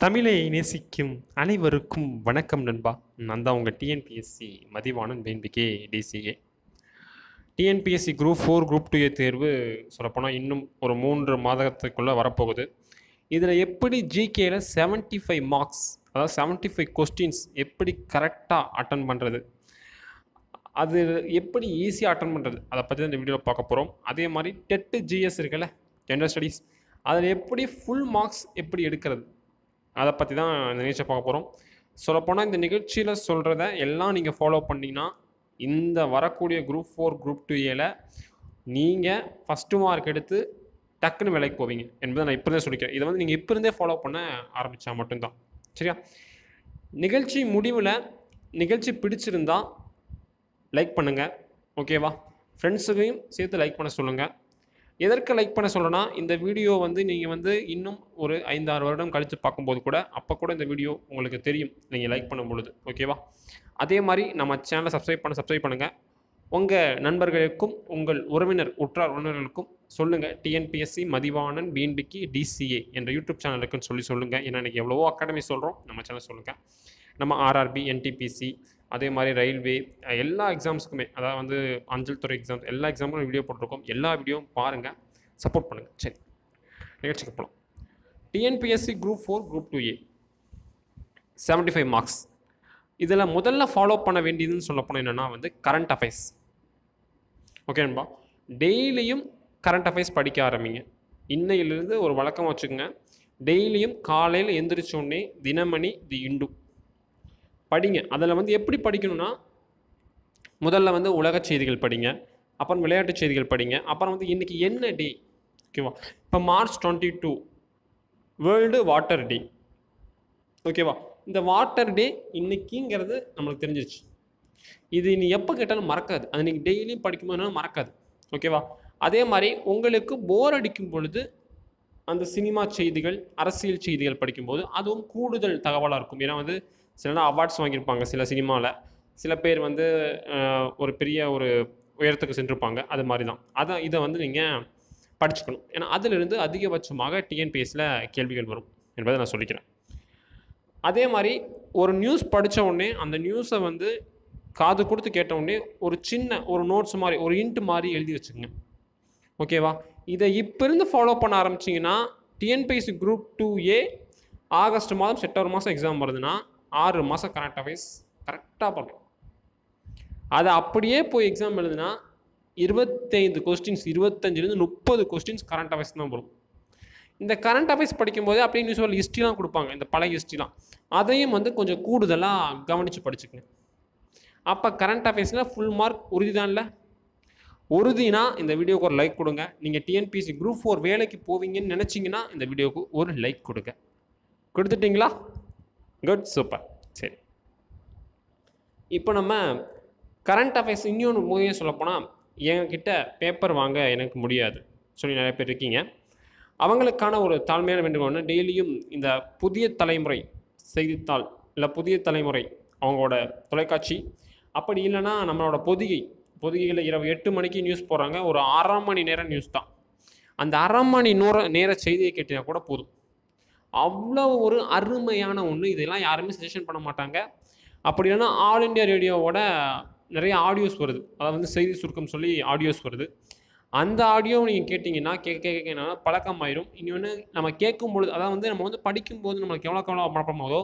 தமிழை நேசிக்கும் அனைவருக்கும் வணக்கம் நண்பா. நான் தான் உங்கள் TNPSC Mathivanan வேண்பிகே TCA TNPSC group four group two A தேர்வு சொல்லப்போனால் இன்னும் ஒரு மூன்று மாதத்துக்குள்ளே வரப்போகுது. இதில் எப்படி ஜிகேயில் செவன்ட்டி ஃபைவ் மார்க்ஸ் அதாவது செவன்ட்டி ஃபைவ் கொஸ்டின்ஸ் எப்படி கரெக்டாக அட்டன் பண்ணுறது அது எப்படி ஈஸியாக அட்டன் பண்ணுறது அதை பற்றி தான் இந்த வீடியோவில் பார்க்க போகிறோம் அதே மாதிரி டெட்டு ஜிஎஸ் இருக்குல்ல ஜென்ரல் ஸ்டடீஸ் அதில் எப்படி ஃபுல் மார்க்ஸ் எப்படி எடுக்கிறது அதை பற்றி தான் இந்த நிகழ்ச்சியை பார்க்க போகிறோம் சொல்லப்போனால் இந்த நிகழ்ச்சியில் சொல்கிறத எல்லாம் நீங்கள் ஃபாலோ பண்ணிங்கன்னா இந்த வரக்கூடிய குரூப் ஃபோர் குரூப் டூ ஏல நீங்கள் ஃபஸ்ட்டு மார்க் எடுத்து டக்குன்னு வேலைக்கு போவீங்க என்பதை நான் இப்போ இருந்தே சொல்லிக்கிறேன். இதை வந்து நீங்கள் இப்போ இருந்தே ஃபாலோ பண்ண ஆரம்பித்தா மட்டும்தான். சரியா? நிகழ்ச்சி முடிவில் நிகழ்ச்சி பிடிச்சிருந்தா லைக் பண்ணுங்கள் ஓகேவா ஃப்ரெண்ட்ஸுக்கையும் சேர்த்து லைக் பண்ண சொல்லுங்கள் எதற்கு லைக் பண்ண சொல்கிறேன்னா இந்த வீடியோ வந்து நீங்கள் வந்து இன்னும் ஒரு ஐந்தாறு வருடம் கழித்து பார்க்கும்போது கூட அப்போ கூட இந்த வீடியோ உங்களுக்கு தெரியும். நீங்கள் லைக் பண்ணும் பொழுது. ஓகேவா அதே மாதிரி நம்ம சேனலை சப்ஸ்கிரைப் பண்ண சப்ஸ்கிரைப் பண்ணுங்கள் உங்கள் நண்பர்களுக்கும் உங்கள் உறவினர் உற்றார் உறவினர்களுக்கும் சொல்லுங்கள் டிஎன்பிஎஸ்சி மதிவாணன் பிஎன்பிக்கு டிசிஏ என்ற யூடியூப் சேனல் இருக்குன்னு சொல்லி சொல்லுங்கள் ஏன்னா எனக்கு எவ்வளவோ அகாடமி சொல்கிறோம் நம்ம சேனல் சொல்லுங்கள் நம்ம ஆர்ஆர்பி என்டிபிசி அதே மாதிரி ரயில்வே எல்லா எக்ஸாம்ஸுக்குமே அதாவது வந்து அஞ்சல் துறை எக்ஸாம்ஸ் எல்லா எக்ஸாமுக்கும் வீடியோ போட்டிருக்கோம். எல்லா வீடியோவும் பாருங்கள் சப்போர்ட் பண்ணுங்கள் சரி. நிகழ்ச்சிக்கு போகலாம் TNPSC group four group two A seventy five marks இதில் முதல்ல ஃபாலோ பண்ண வேண்டியதுன்னு சொல்ல போனால் என்னென்னா வந்து கரண்ட் அஃபேர்ஸ் ஓகே நண்பா? டெய்லியும் கரண்ட் அஃபேர்ஸ் படிக்க ஆரம்பிங்க. இன்னையிலிருந்து ஒரு வழக்கம் வச்சுக்கோங்க. டெய்லியும் காலையில் எந்திரிச்சோடனே தினமணி தி இண்டு. படிங்க. அதில் வந்து எப்படி படிக்கணும்னா முதல்ல வந்து உலக செய்திகள் படிங்க. அப்புறம் விளையாட்டு செய்திகள் படிங்க. அப்புறம் வந்து இன்றைக்கி என்ன டே ஓகேவா இப்போ March twenty two world water day ஓகேவா இந்த வாட்டர் டே இன்னைக்குங்கிறது நம்மளுக்கு தெரிஞ்சிருச்சு. இது நீ எப்போ கேட்டாலும் மறக்காது. அது நீங்கள் டெய்லியும் படிக்கும்போது மறக்காது. ஓகேவா அதே மாதிரி உங்களுக்கு போர் அடிக்கும் பொழுது அந்த சினிமா செய்திகள் அரசியல் செய்திகள் படிக்கும்போது அதுவும் கூடுதல் தகவலாக இருக்கும். ஏன்னா வந்து சில அவார்ட்ஸ் வாங்கியிருப்பாங்க சில சினிமாவில் சில பேர் வந்து ஒரு பெரிய ஒரு உயரத்துக்கு சென்றிருப்பாங்க. அது மாதிரி தான் அதை இதை வந்து நீங்கள் படிச்சுக்கணும். ஏன்னா அதிலிருந்து அதிகபட்சமாக டிஎன்பிஎஸ்சியில் கேள்விகள் வரும் என்பதை நான் சொல்லிக்கிறேன். அதே மாதிரி ஒரு நியூஸ் படித்த உடனே அந்த நியூஸை வந்து காது கொடுத்து கேட்ட உடனே ஒரு சின்ன ஒரு நோட்ஸ் மாதிரி ஒரு இன்ட் மாதிரி எழுதி வச்சுக்கோங்க. ஓகேவா இதை இப்போ இருந்து ஃபாலோ பண்ண ஆரம்பிச்சிங்கன்னா TNPSC group two A August மாதம் செப்டம்பர் மாதம் எக்ஸாம் வருதுன்னா ஆறு மாதம் கரண்ட் அஃபேர்ஸ் கரெக்டாக பண்ணணும் அதை அப்படியே போய் எக்ஸாம் எழுதுனா இருபத்தைந்து கொஸ்டின்ஸ் இருபத்தஞ்சிலேருந்து முப்பது கொஸ்டின்ஸ் கரண்ட் அஃபேர்ஸ் தான் வரும். இந்த கரண்ட் அஃபேர்ஸ் படிக்கும்போது அப்படியே நியூஸ் ஹிஸ்ட்ரிலாம் கொடுப்பாங்க இந்த பழைய ஹிஸ்ட்ரிலாம் அதையும் வந்து கொஞ்சம் கூடுதலாக கவனித்து படிச்சுக்கங்க அப்போ கரண்ட் அஃபேர்ஸ்னால் ஃபுல் மார்க் உறுதிதான்ல உறுதினா இந்த வீடியோக்கு ஒரு லைக் கொடுங்க. நீங்கள் டிஎன்பிஎஸ்சி குரூப் ஃபோர் வேலைக்கு போவீங்கன்னு நினச்சிங்கன்னா இந்த வீடியோவுக்கு ஒரு லைக் கொடுங்க. கொடுத்துட்டிங்களா? குட் சூப்பர் சரி. இப்போ நம்ம கரண்ட் அஃபேர்ஸ் இன்னொன்று மூவியும் சொல்லப்போனால் என்கிட்ட பேப்பர் வாங்க எனக்கு முடியாது. சொல்லி நிறைய பேர் இருக்கீங்க. அவங்களுக்கான ஒரு தாழ்மையான வேண்டுகோள்னா டெய்லியும் இந்த புதிய தலைமுறை செய்தித்தாள் இல்லை புதிய தலைமுறை அவங்களோட தொலைக்காட்சி. அப்படி இல்லைன்னா நம்மளோட பொதிகை பொதிகையில் இரவு எட்டு மணிக்கு நியூஸ் போடுறாங்க. ஒரு அரை மணி நேரம் நியூஸ் தான். அந்த அரை மணி நேர நேர செய்தியை கேட்டினா கூட போதும். அவ்வளோ ஒரு அருமையான ஒன்று இதெல்லாம் யாருமே சஜஷன் பண்ண மாட்டாங்க. அப்படி இல்லைன்னா ஆல் இண்டியா ரேடியோவோட நிறைய ஆடியோஸ் வருது. அதாவது வந்து செய்தி சுருக்கம் சொல்லி ஆடியோஸ் வருது. அந்த ஆடியோ நீங்கள் கேட்டிங்கன்னா கேட்க கேட்க என்ன பழக்கமாயிரும். இன்னொன்று நம்ம கேட்கும் பொழுது அதாவது வந்து நம்ம வந்து படிக்கும்போது நம்மளுக்கு எவ்வளோ எவ்வளோ மனப்பாடம் ஆகுதோ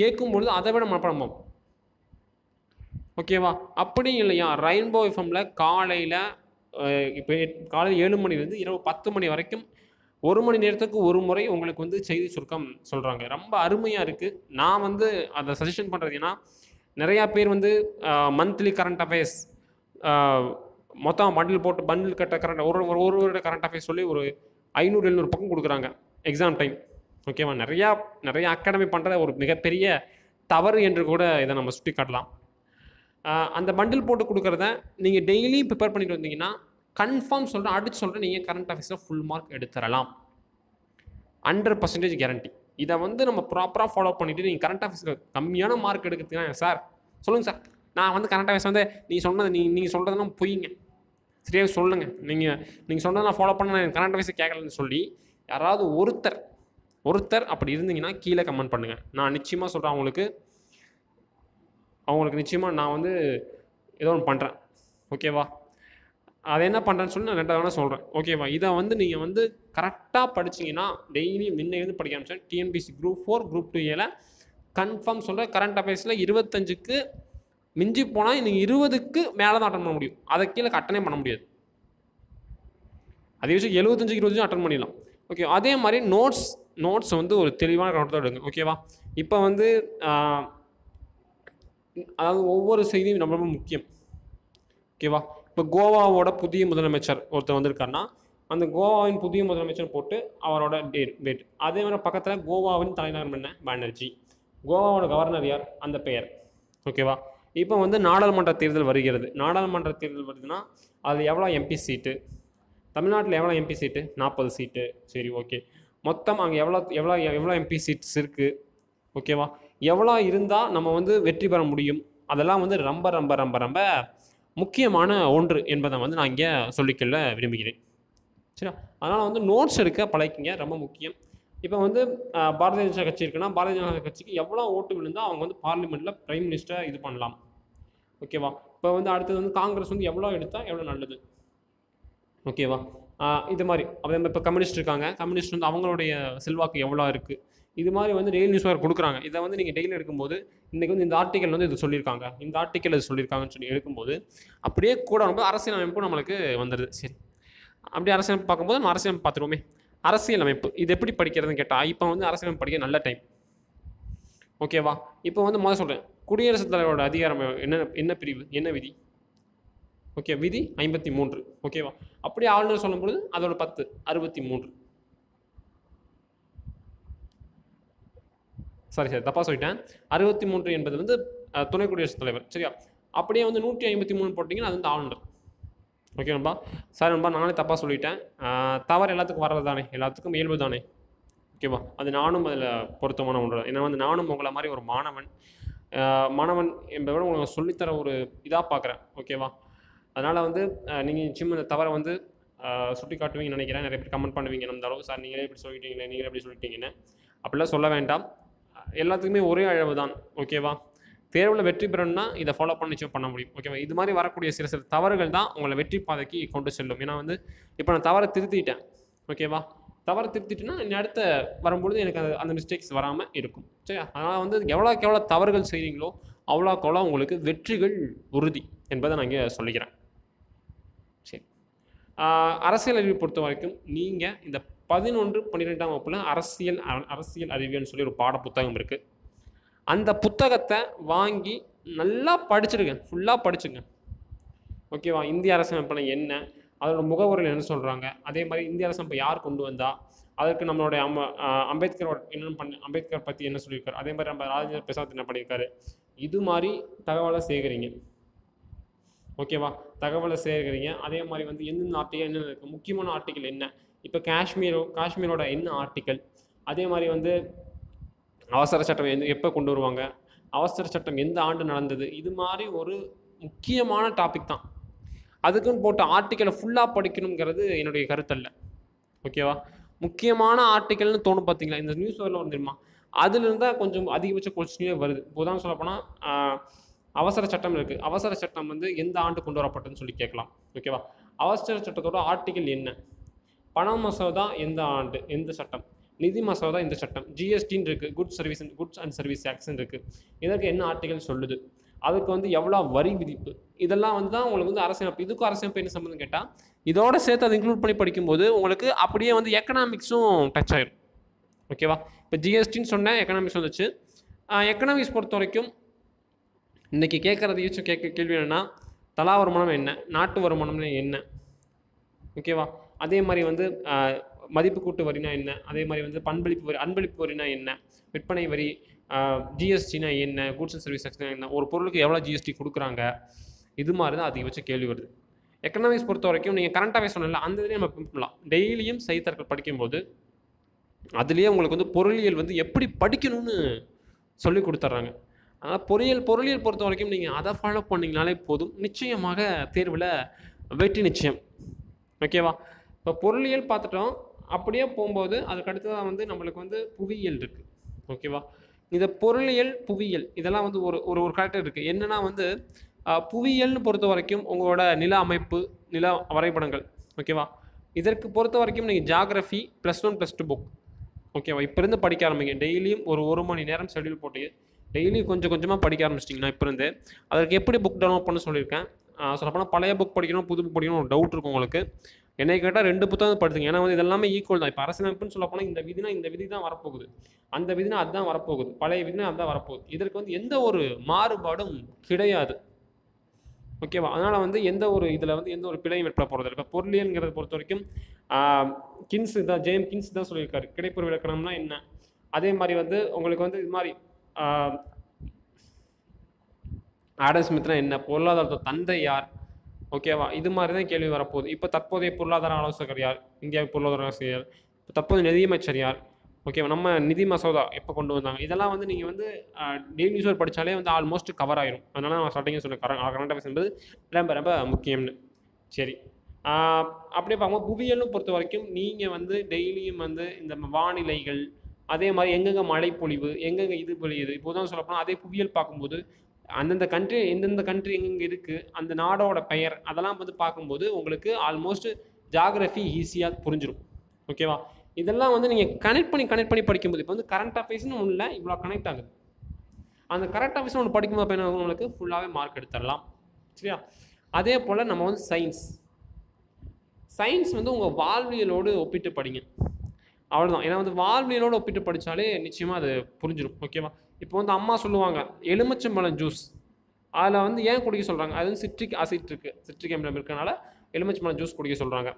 கேட்கும் பொழுது அதை விட மனப்பாடம் ஆகும். ஓகேவா? அப்படி இல்லையா? ரெயின்போ எஃப்எம்மில் காலையில் இப்போ காலையில் ஏழு மணிலேருந்து இரவு பத்து மணி வரைக்கும் ஒரு மணி நேரத்துக்கு ஒரு முறை உங்களுக்கு வந்து செய்தி சுருக்கம் சொல்கிறாங்க ரொம்ப அருமையாக இருக்குது நான் வந்து அதை சஜஷன் பண்ணுறது ஏன்னா நிறையா பேர் வந்து மந்த்லி கரண்ட் அஃபேர்ஸ் மொத்தம் பண்டில் போட்டு பண்டில் கட்ட கரண்ட் ஒரு ஒரு ஒரு வருட கரண்ட் அஃபேர்ஸ் சொல்லி ஒரு ஐநூறு எழுநூறு பக்கம் கொடுக்குறாங்க. எக்ஸாம் டைம் ஓகேவா நிறையா நிறையா அகாடமி பண்ணுற ஒரு மிகப்பெரிய தவறு என்று கூட இதை நம்ம சுட்டி காட்டலாம் அந்த பண்டில் போட்டு கொடுக்குறத நீங்கள் டெய்லியும் ப்ரிப்பேர் பண்ணிட்டு வந்தீங்கன்னா கன்ஃபார்ம் சொல்கிறேன் அடிச்சு சொல்கிறேன் நீங்கள் கரண்ட் அஃபேர்ஸில் ஃபுல் மார்க் எடுத்துடலாம் ஹண்ட்ரட் பர்சன்டேஜ் கேரண்டி இதை வந்து நம்ம ப்ராப்பராக ஃபாலோ பண்ணிவிட்டு நீங்கள் கரண்ட் அஃபேர்ஸில் கம்மியான மார்க் எடுக்கிறதுனா சார் சொல்லுங்கள் சார் நான் வந்து கரண்ட் அஃபேர்ஸ் வந்து நீ சொன்னது நீ நீங்கள் சொல்கிறதெல்லாம் பொய்ங்க சரியாக சொல்லுங்கள் நீங்கள் நீங்கள் சொன்னதை ஃபாலோ பண்ண நான் கரண்ட் அஃபேர்ஸை கேட்கலன்னு சொல்லி யாராவது ஒருத்தர் ஒருத்தர் அப்படி இருந்தீங்கன்னா கீழே கமெண்ட் பண்ணுங்கள் நான் நிச்சயமாக சொல்கிறேன் அவங்களுக்கு. அவங்களுக்கு நிச்சயமாக நான் வந்து ஏதோ ஒன்று பண்ணுறேன் ஓகேவா அதை என்ன பண்ணுறேன்னு சொல்லி நான் ரெண்டாவது வேணால் சொல்கிறேன் ஓகேவா இதை வந்து நீங்கள் வந்து கரெக்டாக படிச்சிங்கன்னா டெய்லியும் முன்னே இருந்து படிக்க ஆரம்பிச்சேன் TNPSC group four group two ஏல கன்ஃபார்ம் சொல்கிறேன் கரண்ட் அஃபேர்ஸில் இருபத்தஞ்சுக்கு மிஞ்சி போனால் நீங்கள் இருபதுக்கு மேலே தான் அட்டன் பண்ண முடியும். அதை கீழே அட்டனே பண்ண முடியாது. அதே விஷயம் எழுபத்தஞ்சுக்கு இருபது அட்டன் பண்ணிடலாம். ஓகே அதே மாதிரி நோட்ஸ் நோட்ஸ் வந்து ஒரு தெளிவான கவனத்தோட எடுங்க. ஓகேவா இப்போ வந்து அதாவது ஒவ்வொரு செய்தியும் ரொம்ப ரொம்ப முக்கியம். ஓகேவா இப்போ கோவாவோட புதிய முதலமைச்சர் ஒருத்தர் வந்திருக்காருன்னா அந்த கோவாவின் புதிய முதலமைச்சர் போட்டு அவரோட டேட் டேட் அதே மாதிரி பக்கத்தில் கோவாவின் தலைநகரம் என்ன? பானர்ஜி. கோவாவோட கவர்னர் யார்? அந்த பெயர். ஓகேவா இப்போ வந்து நாடாளுமன்ற தேர்தல் வருகிறது. நாடாளுமன்ற தேர்தல் வருதுன்னா அதில் எவ்வளோ எம்பி சீட்டு தமிழ்நாட்டில் எவ்வளோ எம்பி சீட்டு நாற்பது சீட்டு சரி ஓகே மொத்தம் அங்கே எவ்வளோ எவ்வளோ எவ்வளோ எம்பி சீட்ஸ் இருக்குது ஓகேவா எவ்வளோ இருந்தால் நம்ம வந்து வெற்றி பெற முடியும்? அதெல்லாம் வந்து ரொம்ப ரொம்ப ரொம்ப ரொம்ப முக்கியமான ஒன்று என்பதை வந்து நான் இங்கே சொல்லிக்கொள்ள விரும்புகிறேன். சரியா? அதனால் வந்து நோட்ஸ் எடுக்க பழகிக்கிங்க ரொம்ப முக்கியம். இப்போ வந்து பாரதிய ஜனதா கட்சி இருக்குன்னா பாரதிய ஜனதா கட்சிக்கு எவ்வளோ ஓட்டு விழுந்தால் அவங்க வந்து பார்லிமெண்ட்டில் பிரைம் மினிஸ்டரை இது பண்ணலாம். ஓகேவா இப்போ வந்து அடுத்தது வந்து காங்கிரஸ் வந்து எவ்வளோ எடுத்தால் எவ்வளோ நல்லது? ஓகேவா இது மாதிரி. அதே மாதிரி இப்போ கம்யூனிஸ்ட் இருக்காங்க. கம்யூனிஸ்ட் வந்து அவங்களுடைய செல்வாக்கு எவ்வளோ இருக்குது இது மாதிரி வந்து டெய்லி நியூஸ் பேப்பர் கொடுக்குறாங்க. இதை வந்து நீங்கள் டெய்லி எடுக்கும்போது இன்றைக்கி வந்து இந்த ஆர்டிக்கல் வந்து இது சொல்லியிருக்காங்க. இந்த ஆர்டிக்கல் இது சொல்லியிருக்காங்கன்னு சொல்லி எடுக்கும்போது அப்படியே கூட ரொம்ப அரசியல் அமைப்பும் நம்மளுக்கு வந்துடுது சரி. அப்படியே அரசியல் பார்க்கும்போது நம்ம அரசியல் பார்த்துருவோமே. அரசியல் அமைப்பு இது எப்படி படிக்கிறதுன்னு கேட்டால் இப்போ வந்து அரசியல் அமைப்பு படிக்க நல்ல டைம் ஓகேவா இப்போ வந்து முதல்ல சொல்கிறேன் குடியரசுத் தலைவரோட அதிகாரம் என்ன என்ன பிரிவு? என்ன விதி? ஓகே விதி ஐம்பத்தி மூன்று. ஓகேவா அப்படியே ஆளுநர் சொல்லும்பொழுது அதோட பத்து அறுபத்தி மூன்று. சாரி சார் தப்பாக சொல்லிட்டேன். அறுபத்தி மூன்று என்பது வந்து துணை குடியரசுத் தலைவர். சரியா? அப்படியே வந்து நூற்றி ஐம்பத்தி மூணு போட்டிங்கன்னா அது வந்து ஆளுநர். ஓகே நண்பா? சார் நண்பா. நானே தப்பாக சொல்லிட்டேன். தவறு எல்லாத்துக்கும் வர்றது தானே. எல்லாத்துக்கும் இயல்பு தானே. ஓகேவா அது நானும் அதில் பொருத்தமான ஒன்று. ஏன்னா வந்து நானும் உங்களை மாதிரி ஒரு மாணவன். மாணவன் என்பதை விட உங்களுக்கு சொல்லித்தர ஒரு இதாக பார்க்குறேன் ஓகேவா அதனால் வந்து நீங்கள் நிச்சயமாக இந்த தவறை வந்து சுட்டி காட்டுவீங்கன்னு நினைக்கிறேன். நிறைய பேர் கமெண்ட் பண்ணுவீங்க. இருந்தாலும் சார் நீங்களே இப்படி சொல்லிட்டீங்களே நீங்களே எப்படி சொல்லிட்டீங்கன்னு. அப்படிலாம் சொல்ல வேண்டாம். எல்லாத்துக்குமே ஒரே அளவு தான் ஓகேவா தேர்வில் வெற்றி பெறணும்னா இதை ஃபாலோ பண்ணி நிச்சயம் பண்ண முடியும் ஓகேவா இது மாதிரி வரக்கூடிய சில சில தவறுகள் தான் உங்களை வெற்றி பாதைக்கு கொண்டு செல்லும். ஏன்னா வந்து இப்போ நான் தவறை திருத்திட்டேன் ஓகேவா தவறை திருத்திட்டேன்னா இனி அடுத்த வரும்பொழுது எனக்கு அந்த அந்த மிஸ்டேக்ஸ் வராமல் இருக்கும் சரியா? அதனால் வந்து எவ்வளோக்கு எவ்வளோ தவறுகள் செய்கிறீங்களோ அவ்வளோக்கு அவ்வளோ உங்களுக்கு வெற்றிகள் உறுதி என்பதை நான் இங்கே சொல்லிக்கிறேன். சரி. அரசியல் அறிவு பொறுத்த வரைக்கும் நீங்கள் இந்த பதினொன்று பன்னிரெண்டாம் வகுப்பில் அரசியல் அரசியல் அறிவியல்னு சொல்லி ஒரு பாட புத்தகம் இருக்குது அந்த புத்தகத்தை வாங்கி நல்லா படிச்சிருங்க. ஃபுல்லாக படிச்சுங்க. ஓகேவா இந்திய அரசியலமைப்பில் என்ன? அதோட முகவரில் என்ன சொல்கிறாங்க அதே மாதிரி இந்திய அரசமைப்பு யார் கொண்டு வந்தா? அதற்கு நம்மளுடைய அம்ப அம்பேத்கரோட என்ன பண்ண அம்பேத்கர் பற்றி என்ன சொல்லியிருக்காரு? அதே மாதிரி நம்ம ராஜேந்திர பிரசாத் என்ன பண்ணியிருக்காரு? இது மாதிரி தகவலை சேகரிங்க. ஓகேவா தகவலை சேகரிங்க. அதே மாதிரி வந்து எந்தெந்த ஆர்டிகல் என்னென்ன இருக்குது முக்கியமான ஆர்டிகல் என்ன? இப்போ காஷ்மீரோ காஷ்மீரோட என்ன ஆர்டிக்கல் அதே மாதிரி வந்து அவசர சட்டம் எந்த எப்போ கொண்டு வருவாங்க? அவசர சட்டம் எந்த ஆண்டு நடந்தது? இது மாதிரி ஒரு முக்கியமான டாபிக் தான். அதுக்குன்னு போட்ட ஆர்டிக்கலை ஃபுல்லாக படிக்கணுங்கிறது என்னுடைய கருத்தல்ல ஓகேவா முக்கியமான ஆர்டிக்கல்னு தோணும் பார்த்தீங்களா? இந்த நியூஸ் பேப்பரில் வந்துருமா அதுலேருந்தால் அதுலேருந்து தான் கொஞ்சம் அதிகபட்ச கொஸ்டினே வருது. இப்போதான் சொல்லப்போனால் அவசர சட்டம் இருக்குது அவசர சட்டம் வந்து எந்த ஆண்டு கொண்டு வரப்பட்டதுன்னு சொல்லி கேட்கலாம். ஓகேவா அவசர சட்டத்தோட ஆர்டிக்கல் என்ன? பண மசோதா எந்த ஆண்டு எந்த சட்டம்? நிதி மசோதா இந்த சட்டம்? ஜிஎஸ்டின்னு இருக்குது good service goods and service டேக்ஸ்ன்னு இருக்குது இதற்கு என்ன ஆர்டிகல் சொல்லுது? அதுக்கு வந்து எவ்வளோ வரி விதிப்பு? இதெல்லாம் வந்து தான் உங்களுக்கு வந்து அரசியலமைப்பு இதுக்கும் அரசியலமைப்பு என்ன சம்மந்தம் கேட்டால் இதோட சேர்த்து அதை இன்க்ளூட் பண்ணி படிக்கும்போது உங்களுக்கு அப்படியே வந்து எக்கனாமிக்ஸும் டச் ஆயிடும் ஓகேவா இப்போ ஜிஎஸ்டின்னு சொன்னேன் எக்கனாமிக்ஸ் வந்துச்சு. எக்கனாமிக்ஸ் பொறுத்த வரைக்கும் இன்றைக்கி கேட்குறது யூஸ் கேட்க கேள்வி என்னென்னா தலா வருமானம் என்ன? நாட்டு வருமானம்னு என்ன? ஓகேவா அதே மாதிரி வந்து மதிப்பு கூட்டு வரினா என்ன? அதே மாதிரி வந்து பண்பளிப்பு வரி அன்பளிப்பு வரினா என்ன? விற்பனை வரி ஜிஎஸ்டினா என்ன? கூட்ஸ் அண்ட் சர்வீஸ் டேக்ஸ்னா என்ன? ஒரு பொருளுக்கு எவ்வளோ ஜிஎஸ்டி கொடுக்குறாங்க? இது மாதிரி தான் அதிகபட்ச கேள்வி வருது. எக்கனாமிக்ஸ் பொறுத்த வரைக்கும் நீங்கள் கரண்ட்டாகவே சொன்னல அந்த இதுலேயே நம்ம பிம்பலாம் டெய்லியும் செய்தித்தாட்கள் படிக்கும்போது அதுலேயே உங்களுக்கு வந்து பொருளியல் வந்து எப்படி படிக்கணும்னு சொல்லி கொடுத்துட்றாங்க அதனால் பொறியியல் பொருளியல் பொறுத்த வரைக்கும் நீங்கள் அதை ஃபாலோ பண்ணிங்கனாலே போதும். நிச்சயமாக தேர்வில் வெற்றி நிச்சயம். ஓகேவா இப்போ பொருளியல் பார்த்துட்டோம் அப்படியே போகும்போது அதுக்கடுத்ததாக வந்து நம்மளுக்கு வந்து புவியியல் இருக்குது ஓகேவா இந்த பொருளியல் புவியியல் இதெல்லாம் வந்து ஒரு ஒரு ஒரு கரெக்டாக இருக்குது என்னென்னா வந்து புவியியல்னு பொறுத்த வரைக்கும் உங்களோட நில அமைப்பு நில வரைபடங்கள். ஓகேவா இதற்கு பொறுத்த வரைக்கும் நீங்கள் geography plus one plus two book ஓகேவா இப்போ இருந்து படிக்க ஆரம்பிங்க. டெய்லியும் ஒரு ஒரு மணி நேரம் ஷெடியூல் போட்டு டெய்லியும் கொஞ்சம் கொஞ்சமாக படிக்க ஆரம்பிச்சிட்டிங்கன்னா இப்போ இருந்து அதற்கு எப்படி புக் டவுன்லோட் பண்ண சொல்லியிருக்கேன். சொல்லப்போனால் பழைய புக் படிக்கணும் புது புக் படிக்கணும் ஒரு டவுட் இருக்கும் உங்களுக்கு. என்னை கேட்டால் ரெண்டு புத்தகம் படிச்சுங்க ஏன்னா வந்து இதெல்லாமே ஈக்குவல் தான். இப்போ அரசியலமைப்புன்னு சொல்ல போனால் இந்த விதினா இந்த விதி தான் வரப்போகுது. அந்த விதினா அதுதான் வரப்போகுது. பழைய விதினா அதுதான் வரப்போகுது. இதற்கு வந்து எந்த ஒரு மாறுபாடும் கிடையாது. ஓகேவா அதனால் வந்து எந்த ஒரு இதில் வந்து எந்த ஒரு பிழையும் ஏற்பட போகிறது இப்போ பொருளியல்ங்கிறத பொறுத்த வரைக்கும் கின்ஸ் தான் ஜேம் கின்ஸ் தான் சொல்லியிருக்காரு. கிடைப்பொரு விளக்கணம்னா என்ன? அதே மாதிரி வந்து உங்களுக்கு வந்து இது மாதிரி ஆடம் ஸ்மித்னா என்ன? பொருளாதாரத்தோட தந்தை யார்? ஓகேவா இது மாதிரி தான் கேள்வி வரப்போகுது. இப்போ தற்போதைய பொருளாதார ஆலோசகர் யார்? இந்தியாவின் பொருளாதார ஆலோசகர் இப்போ தற்போதைய நிதியமைச்சர் யார்? ஓகேவா நம்ம நிதி மசோதா எப்போ கொண்டு வந்தாங்க? இதெல்லாம் வந்து நீங்கள் வந்து டெய்லி நியூஸ் படித்தாலே வந்து ஆல்மோஸ்ட் கவர் ஆயிரும். அதனால நான் ஸ்டார்டிங்கே சொன்னேன் கரண்ட் கரண்ட் அஃபேர்ஸ் என்பது ரொம்ப ரொம்ப முக்கியம்னு. சரி. அப்படியே பார்க்கும்போது புவியலும் பொறுத்த வரைக்கும் நீங்கள் வந்து டெய்லியும் வந்து இந்த வானிலைகள் அதே மாதிரி எங்கெங்கே மழை பொழிவு எங்கெங்கே இது பொழியுது இப்போ தான் சொல்லப்போனால் அதே புவியியல் பார்க்கும்போது அந்தந்த கண்ட்ரி எந்தெந்த கண்ட்ரி எங்கெங்கே இருக்குது அந்த நாடோட பெயர் அதெல்லாம் வந்து பார்க்கும்போது உங்களுக்கு ஆல்மோஸ்ட் ஜாகிரஃபி ஈஸியாக புரிஞ்சிடும் ஓகேவா இதெல்லாம் வந்து நீங்கள் கனெக்ட் பண்ணி கனெக்ட் பண்ணி படிக்கும்போது இப்போ வந்து கரண்ட் அஃபேர்ஸ்னு ஒன்றும் இல்லை இவ்வளோ கனெக்ட் ஆகுது. அந்த கரண்ட் அஃபேர்ஸ் ஒன்று படிக்கும்போது அப்போ என்ன உங்களுக்கு? ஃபுல்லாகவே மார்க் எடுத்துடலாம். சரியா? அதே போல் நம்ம வந்து சயின்ஸ் சயின்ஸ் வந்து உங்கள் வாழ்வியலோடு ஒப்பிட்டு படிங்க. அவ்வளோதான் ஏன்னா வந்து வாழ்வியலோடு ஒப்பிட்டு படித்தாலே நிச்சயமாக அது புரிஞ்சிடும் ஓகேவா இப்போ வந்து அம்மா சொல்லுவாங்க எலுமிச்சம்பழம் ஜூஸ் அதில் வந்து ஏன் குடிக்க சொல்கிறாங்க அது வந்து சிட்ரிக் ஆசிட் இருக்குது சிட்ரிக் அமிலம் இருக்கனால எலுமிச்சம்பழம் ஜூஸ் குடிக்க சொல்கிறாங்க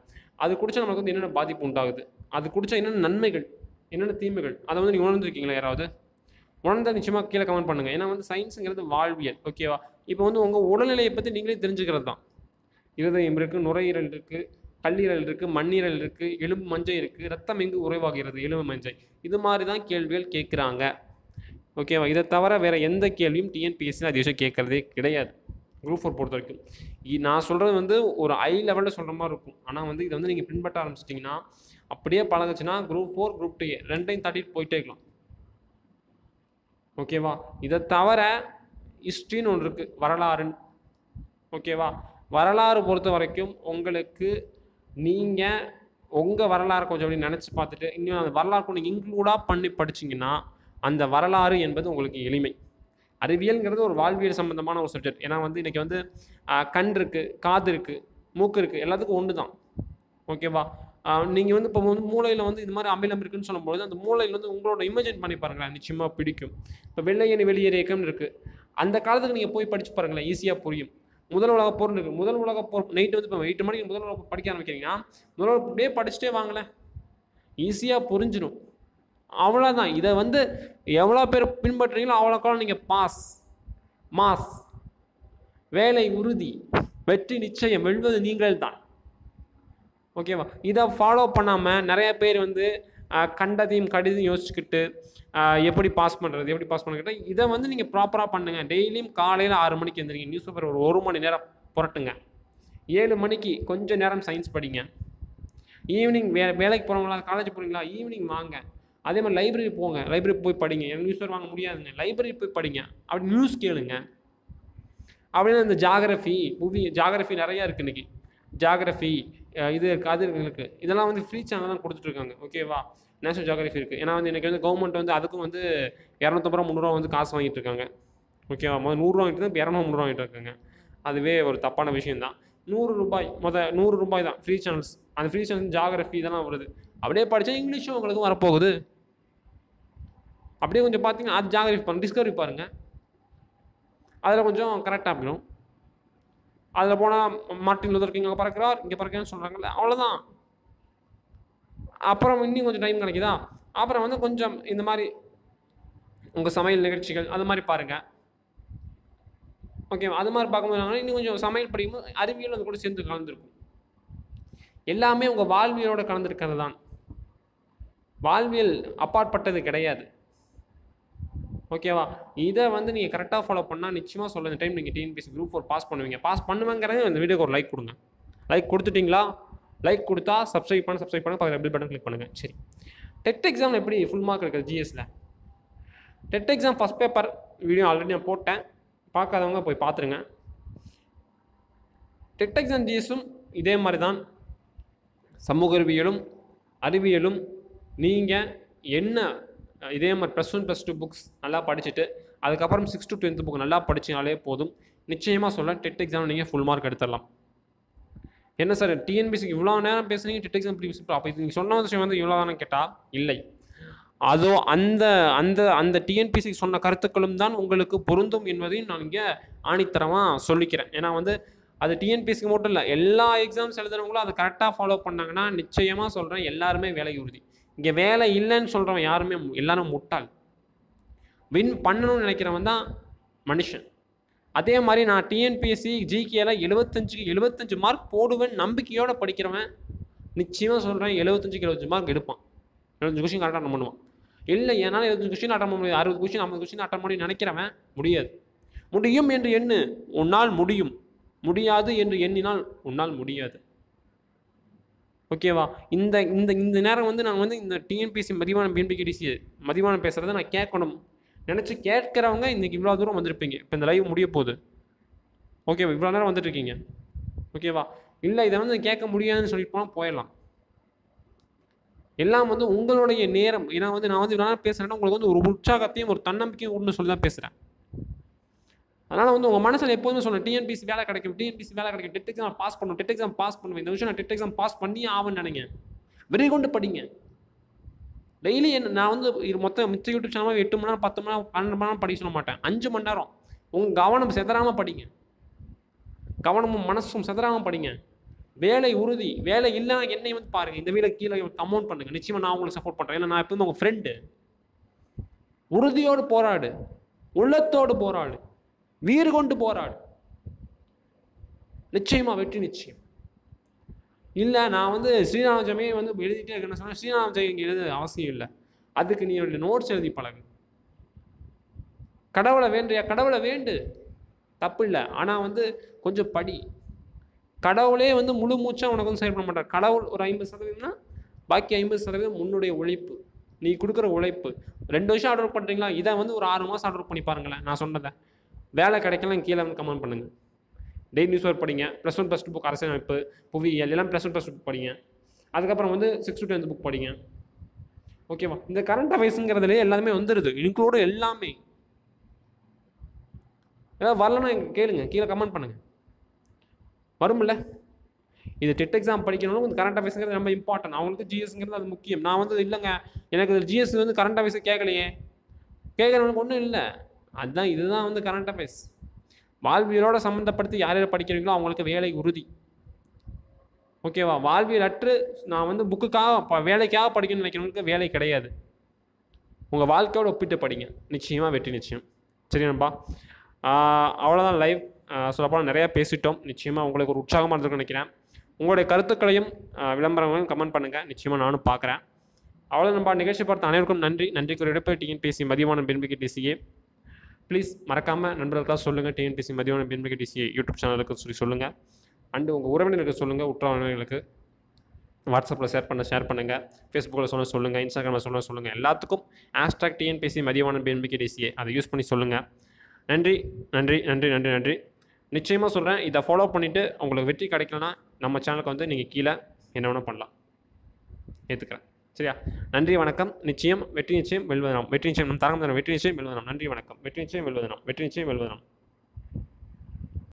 அது குடித்தா நமக்கு வந்து என்னென்ன பாதிப்பு உண்டாகுது? அது குடித்தா என்னென்ன நன்மைகள் என்னென்ன தீமைகள்? அதை வந்து நீங்கள் உணர்ந்துருக்கீங்களா யாராவது? உணர்ந்தால் நிச்சயமாக கீழே கமெண்ட் பண்ணுங்கள் ஏன்னா வந்து சயின்ஸுங்கிறது வாழ்வியல் ஓகேவா இப்போ வந்து உங்கள் உடல்நிலையை பற்றி நீங்களே தெரிஞ்சுக்கிறது தான். இருதயம் இருக்குது நுரையீரல் இருக்குது கல்லீரல் இருக்குது மண்ணீரல் இருக்குது எலும்பு மஞ்சை இருக்குது ரத்தம் எங்கு உறைவாகிறது? எலும்பு மஞ்சை. இது மாதிரி தான் கேள்விகள் கேட்குறாங்க. ஓகேவா இதை தவிர வேறு எந்த கேள்வியும் டிஎன்பிஎஸ்சி அதிக விஷயம் கேட்குறதே கிடையாது. குரூப் ஃபோர் பொறுத்த வரைக்கும். நான் சொல்கிறது வந்து ஒரு ஐ லெவலில் சொல்கிற மாதிரி இருக்கும். ஆனால் வந்து இதை வந்து நீங்கள் பின்பற்ற ஆரம்பிச்சிட்டிங்கன்னா அப்படியே பழகுச்சுன்னா குரூப் ஃபோர் குரூப் டூ ரெண்டையும் தட்டிட்டு போயிட்டே இருக்கலாம். ஓகேவா இதை தவிர ஹிஸ்ட்ரின்னு ஒன்று இருக்குது வரலாறுன்னு. ஓகேவா வரலாறு பொறுத்த வரைக்கும் உங்களுக்கு நீங்கள் உங்கள் வரலாறு கொஞ்சம் அப்படி நினச்சி பார்த்துட்டு இன்னும் அந்த வரலாறு கொஞ்சம் இன்க்ளூடாக பண்ணி படிச்சிங்கன்னா அந்த வரலாறு என்பது உங்களுக்கு எளிமை. அறிவியல்ங்கிறது ஒரு வாழ்வியல் சம்பந்தமான ஒரு சப்ஜெக்ட் ஏன்னா வந்து இன்றைக்கி வந்து கண் இருக்குது காது இருக்குது மூக்கு இருக்குது எல்லாத்துக்கும் ஒன்று தான். ஓகேவா நீங்கள் வந்து இப்போ வந்து மூளையில் வந்து இது மாதிரி அமிலம் இருக்குன்னு சொல்லும்போது அந்த மூளையில் வந்து உங்களோட இமேஜின் பண்ணி பாருங்களேன். நிச்சயமாக பிடிக்கும். இப்போ வெள்ளையணி வெளியேற இயக்கம்னு இருக்குது அந்த காலத்துக்கு நீங்கள் போய் படித்து பாருங்களேன். ஈஸியாக புரியும். முதல் உலக போர்னு இருக்குது முதல் உலக போர் நைட்டு வந்து இப்போ எட்டு மணிக்கு முதல் உலக படிக்க ஆரம்பிக்கிறீங்கன்னா முதல் உலக அப்படியே படிச்சுட்டே வாங்களேன். ஈஸியாக புரிஞ்சிடும் அவ்வளோதான் இதை வந்து எவ்வளோ பேர் பின்பற்றுறீங்களோ அவ்வளோ நீங்கள் பாஸ். மாஸ். வேலை உறுதி. வெற்றி நிச்சயம். வெல்வது நீங்கள் தான். ஓகேவா? இதை ஃபாலோ பண்ணாமல் நிறைய பேர் வந்து கண்டதையும் கடிதையும் யோசிச்சுக்கிட்டு எப்படி பாஸ் பண்ணுறது எப்படி பாஸ் பண்ணுறது இதை வந்து நீங்கள் ப்ராப்பராக பண்ணுங்கள் டெய்லியும் காலையில் ஆறு மணிக்கு எழுந்திரிங்க நியூஸ் பேப்பர் ஒரு ஒரு மணி நேரம் புரட்டுங்க. ஏழு மணிக்கு கொஞ்சம் நேரம் சயின்ஸ் படிங்க. ஈவினிங் வே வேலைக்கு போகிறவங்களா காலேஜ் போகிறீங்களா ஈவினிங் வாங்க. அதே மாதிரி லைப்ரரி போங்க. லைப்ரரி போய் படிங்க. எனக்கு நியூஸ் பேப்பர் வாங்க முடியாதுங்க. லைப்ரரி போய் படிங்க. அப்படி நியூஸ் கேளுங்க. அப்படின்னா இந்த ஜாகிரஃபி புவி ஜாகிரஃபி நிறையா இருக்குது இன்றைக்கி ஜாகிரஃபி இது இருக்குது அது இருக்கு இதெல்லாம் வந்து ஃப்ரீ சேனல் தான் கொடுத்துட்ருக்காங்க. ஓகேவா நேஷனல் ஜாகிரஃபி இருக்குது ஏன்னா வந்து இன்றைக்கி வந்து கவர்மெண்ட் வந்து அதுக்கும் வந்து இரநூத்தம்பது ரூபா முந்நூறுவா வந்து காசு வாங்கிட்டு இருக்காங்க. ஓகேவா முதல் நூறுரூவா வாங்கிட்டு தான் இப்போ இரநூறு முந்நூறுவா வாங்கிட்டு இருக்காங்க. அதுவே ஒரு தப்பான விஷயம் தான் நூறு ரூபாய் மொதல் நூறு ரூபாய் தான் ஃப்ரீ சேனல்ஸ் அந்த ஃப்ரீ சேனல்ஸ் ஜாகிரஃபி இதெல்லாம் வருது. அப்படியே படித்தா இங்கிலீஷும் உங்களுக்கும் வரப்போகுது. அப்படியே கொஞ்சம் பார்த்தீங்கன்னா அது ஜாகிரஃபி பாருங்க டிஸ்கவரி பாருங்கள் அதில் கொஞ்சம் கரெக்டாக அப்படியும் அதில் போனால் மார்ட்டின் லூதர் கிங் அங்கே பறக்கிறார் இங்கே பறக்கிறேன்னு சொல்கிறாங்கல்ல அவ்வளோதான் அப்புறம் இன்னும் கொஞ்சம் டைம் கிடைக்குதா? அப்புறம் வந்து கொஞ்சம் இந்த மாதிரி உங்கள் சமையல் நிகழ்ச்சிகள் அது மாதிரி பாருங்கள் ஓகே அது மாதிரி பார்க்கும்போது இன்னும் கொஞ்சம் சமையல் படிக்கும்போது அறிவியல் அது கூட சேர்ந்து கலந்துருக்கும். எல்லாமே உங்கள் வாழ்வியலோட கலந்துருக்கிறது தான் வாழ்வியல் அப்பாற்பட்டது கிடையாது. ஓகேவா இதை வந்து நீங்கள் கரெக்டாக ஃபாலோ பண்ணால் நிச்சயமாக சொல்ல இந்த டைம் நீங்கள் டிஎன்பிஎஸ்சி குரூப் ஃபோர் பாஸ் பண்ணுவீங்க. பாஸ் பண்ணுவேங்கிறத இந்த வீடியோக்கு ஒரு லைக் கொடுங்க. லைக் கொடுத்துட்டிங்களா? லைக் கொடுத்தா சப்ஸ்கிரைப் பண்ண சப்ஸ்கிரைப் பண்ண பக்கத்தில் பில் பட்டன் கிளிக் பண்ணுங்கள் சரி. டெட் எக்ஸாம் எப்படி ஃபுல் மார்க் இருக்குது ஜிஎஸில் TET exam first paper video already நான் போட்டேன். பார்க்காதவங்க போய் பார்த்துருங்க. டெட் எக்ஸாம் ஜிஎஸும் இதே மாதிரி தான் சமூக அறிவியலும் அறிவியலும் நீங்கள் என்ன இதே மாதிரி plus one plus two books நல்லா படிச்சுட்டு அதுக்கப்புறம் சிக்ஸ் டு டென்த் புக் நல்லா படிச்சினாலே போதும். நிச்சயமாக சொல்ல டெட் எக்ஸாம் நீங்கள் ஃபுல் மார்க் எடுத்துடலாம். என்ன சார் டிஎன்பிசிக்கு இவ்வளோ நேரம் பேசுனீங்க டெட் எக்ஸாம் ப்ரீவியஸ் அப்போ இது நீங்கள் சொன்ன விஷயம் வந்து இவ்வளோ தானே கேட்டால் இல்லை. அதோ அந்த அந்த அந்த டிஎன்பிசிக்கு சொன்ன கருத்துக்களும் தான் உங்களுக்கு பொருந்தும் என்பதையும் நான் இங்கே ஆணித்தரமாக சொல்லிக்கிறேன். ஏன்னா வந்து அது டிஎன்பிசிக்கு மட்டும் இல்லை எல்லா எக்ஸாம்ஸ் எழுதுறவங்களும் அதை கரெக்டாக ஃபாலோ பண்ணாங்கன்னா நிச்சயமாக சொல்கிறேன் எல்லாருமே வேலை உறுதி இங்கே வேலை இல்லைன்னு சொல்கிறவன் யாருமே எல்லாரும் முட்டாள். வின் பண்ணணும்னு நினைக்கிறவன் தான் மனுஷன். அதே மாதிரி நான் டிஎன்பிஎஸ்சி ஜிகேல எழுபத்தஞ்சுக்கு எழுபத்தஞ்சு மார்க் போடுவேன் நம்பிக்கையோடு படிக்கிறவன் நிச்சயமாக சொல்கிறேன் எழுபத்தஞ்சுக்கு எழுபத்தஞ்சு மார்க் எடுப்பான். எழுபத்தஞ்சு கொஸ்டின் கரெக்டாக அட்டன் பண்ணுவான். இல்லை என்னால் எழுபத்தஞ்சு கொஸ்டின் அட்டன் பண்ண முடியாது. அறுபது கொஸ்டின் ஐம்பது கொஸ்டின் அட்டன் பண்ணி நினைக்கிறவன் முடியாது. முடியும் என்று எண்ணு உன்னால் முடியும். முடியாது என்று எண்ணினால் உன்னால் முடியாது. ஓகேவா? இந்த இந்த இந்த நேரம் வந்து நான் வந்து இந்த டிஎன்பிசி மதிவானம் பிஎன்பிகேடிசி மதிவானம் பேசுகிறத நான் கேட்கணும். நினச்சி கேட்குறவங்க இன்றைக்கி இவ்வளோ தூரம் வந்திருப்பீங்க. இப்போ இந்த லைவ் முடிய போகுது. ஓகேவா? இவ்வளோ நேரம் வந்துட்டு இருக்கீங்க ஓகேவா? இல்லை இதை வந்து கேட்க முடியாதுன்னு சொல்லிட்டு போனால் போயிடலாம். எல்லாம் வந்து உங்களுடைய நேரம். ஏன்னா வந்து நான் வந்து இவ்வளோ நேரம் பேசுகிறேன்னா உங்களுக்கு வந்து ஒரு உற்சாகத்தையும் ஒரு தன்னம்பிக்கையும் உண்டு சொல்லி தான் பேசுகிறேன் அதனால் வந்து உங்கள் மனசில் எப்போதுமே சொன்னேன் டிஎன்பிசி வேலை கிடைக்கும் டிஎன்பிசி வேலை கிடைக்கும் டெட் எக்ஸாம் பாஸ் பண்ணும் டெட் எக்ஸாம் பாஸ் பண்ணுவேன் இந்த விஷயம் நான் டெட் எக்ஸாம் பாஸ் பண்ணி ஆகும்னு நினைங்க. வெறி கொண்டு படிங்க. டெய்லி என்ன நான் வந்து இது மொத்தம் மிச்ச யூடியூப் சேனல் எட்டு மணி நேரம் பத்து மணி நேரம் பன்னெண்டு மணி நேரம் படிக்க சொல்ல மாட்டேன். அஞ்சு மணி நேரம். உங்கள் கவனம் செதறாமல் படிங்க. கவனமும் மனசும் செதறாமல் படிங்க. வேலை உறுதி. வேலை இல்லைனா என்னை வந்து பாருங்கள் இந்த வீட்டில் கீழே கமௌண்ட் பண்ணுங்க. நிச்சயமாக நான் உங்களுக்கு சப்போர்ட் பண்ணுறேன் ஏன்னா நான் எப்பவுமே உங்கள் ஃப்ரெண்டு உறுதியோடு போராடு. உள்ளத்தோடு போராடு. வீறு கொண்டு போராடு. நிச்சயமா வெற்றி நிச்சயம். இல்லை நான் வந்து ஸ்ரீராம ஜெயமே வந்து எழுதிட்டே இருக்கேன்னு சொன்னால் ஸ்ரீராம ஜெயம் இங்கே எழுத அவசியம் இல்லை. அதுக்கு நீ நோட்ஸ் எழுதி பழகு. கடவுளை வேண்டியா கடவுளை வேண்டு. தப்பு இல்லை. ஆனால் வந்து கொஞ்சம் படி. கடவுளே வந்து முழு மூச்சாக உனக்கு வந்து செயல்பட மாட்டார். கடவுள் ஒரு ஐம்பது சதவீதம்னா பாக்கி ஐம்பது சதவீதம் உன்னுடைய உழைப்பு. நீ கொடுக்குற உழைப்பு. ரெண்டு வருஷம் ஆர்டர் பண்ணுறீங்களா இதை வந்து ஒரு ஆறு மாதம் ஆர்டர் பண்ணி பாருங்களேன் நான் சொன்னதை. வேலை கிடைக்கலாம் கீழே வந்து கமெண்ட் பண்ணுங்கள் டெய்லி நியூஸ் பேப்பர் படிங்க. Plus one plus two book அரசியலமைப்பு புவியியல் எல்லாம் ப்ளஸ் ஒன் ப்ளஸ் டூ படிங்க. அதுக்கப்புறம் வந்து சிக்ஸ் டு டென்த் புக் படிங்க. ஓகேவா இந்த கரண்ட் அஃபேர்ஸுங்கிறதுலேயே எல்லாமே வந்துடுது இன்க்ளூடு எல்லாமே. ஏதாவது வரலன்னா கேளுங்க. கீழே கமெண்ட் பண்ணுங்கள் வரும்ல? இது டெட் எக்ஸாம் படிக்கணும் இந்த கரண்ட் அஃபேர்ஸுங்கிறது ரொம்ப இம்பார்ட்டன்ட் அவங்களுக்கு ஜிஎஸ்ங்கிறது அது முக்கியம். நான் வந்து இல்லைங்க. எனக்கு ஜிஎஸ் வந்து கரண்ட் அஃபேர்ஸ் கேட்கலையே கேட்குறவனுக்கு ஒன்றும் இல்லை. அதுதான் இதுதான் வந்து கரண்ட் அஃபேர்ஸ் வாழ்வியலோட சம்மந்தப்படுத்தி யார் யார் படிக்கிறீங்களோ அவங்களுக்கு வேலை உறுதி. ஓகேவா வாழ்வியல் அற்று நான் வந்து புக்குக்காக ப- வேலைக்காக படிக்கணும்னு நினைக்கிறவங்களுக்கு வேலை கிடையாது. உங்கள் வாழ்க்கையோட ஒப்பிட்டு படிங்க. நிச்சயமாக வெற்றி நிச்சயம். சரி நண்பா. அவ்வளோதான் லைவ் சொல்லப்போனால் நிறையா பேசிட்டோம். நிச்சயமாக உங்களுக்கு ஒரு உற்சாகமாக இருந்திருக்கும்னு நினைக்கிறேன். உங்களுடைய கருத்துக்களையும் விளம்பரங்களையும் கமெண்ட் பண்ணுங்கள் நிச்சயமாக நானும் பார்க்குறேன். அவ்வளோ நம்ம நிகழ்ச்சி பார்த்த அனைவருக்கும் நன்றி. நன்றிக்கு ஒரு இடப்பை டிஎன்பிஎஸ்சி மதியமான பெண்பிகை டிசிஏ ப்ளீஸ் மறக்காமல் நண்பர்களுக்காக சொல்லுங்கள் டிஎன்பிசி மதியான பிஎன்பிகே டிசி யூடியூப் சேனலுக்கு சொல்லி சொல்லுங்கள் அண்டு உங்கள் உறவினர்களுக்கு சொல்லுங்கள் உற்ற உறவினர்களுக்கு வாட்ஸ்அப்பில் ஷேர் பண்ண ஷேர் பண்ணுங்கள் ஃபேஸ்புக்கில் சொல்ல சொல்லுங்கள் இன்ஸ்டாகிராமில் சொல்ல சொல்லுங்கள் எல்லாத்துக்கும் ஹேஷ்டாக் டிஎன்பிசி மதியமான பிஎன்பிகே டிசிஏ அதை யூஸ் பண்ணி சொல்லுங்கள் நன்றி நன்றி நன்றி நன்றி நன்றி. நிச்சயமாக சொல்கிறேன் இதை ஃபாலோ பண்ணிவிட்டு உங்களுக்கு வெற்றி கிடைக்கலனா நம்ம சேனலுக்கு வந்து நீங்கள் கீழே என்ன வேணால் பண்ணலாம். ஏற்றுக்கிறேன் சரியா? நன்றி வணக்கம். நிச்சயம் வெற்றி நிச்சயம் வெல்வதனம். வெற்றி நிச்சயம் நம் தரம் தரம் வெற்றி நிச்சயம் வெல்வதனம். நன்றி வணக்கம். வெற்றி நிச்சயம் வெல்வதனம். வெற்றி நிச்சயம் வெல்வதனம்.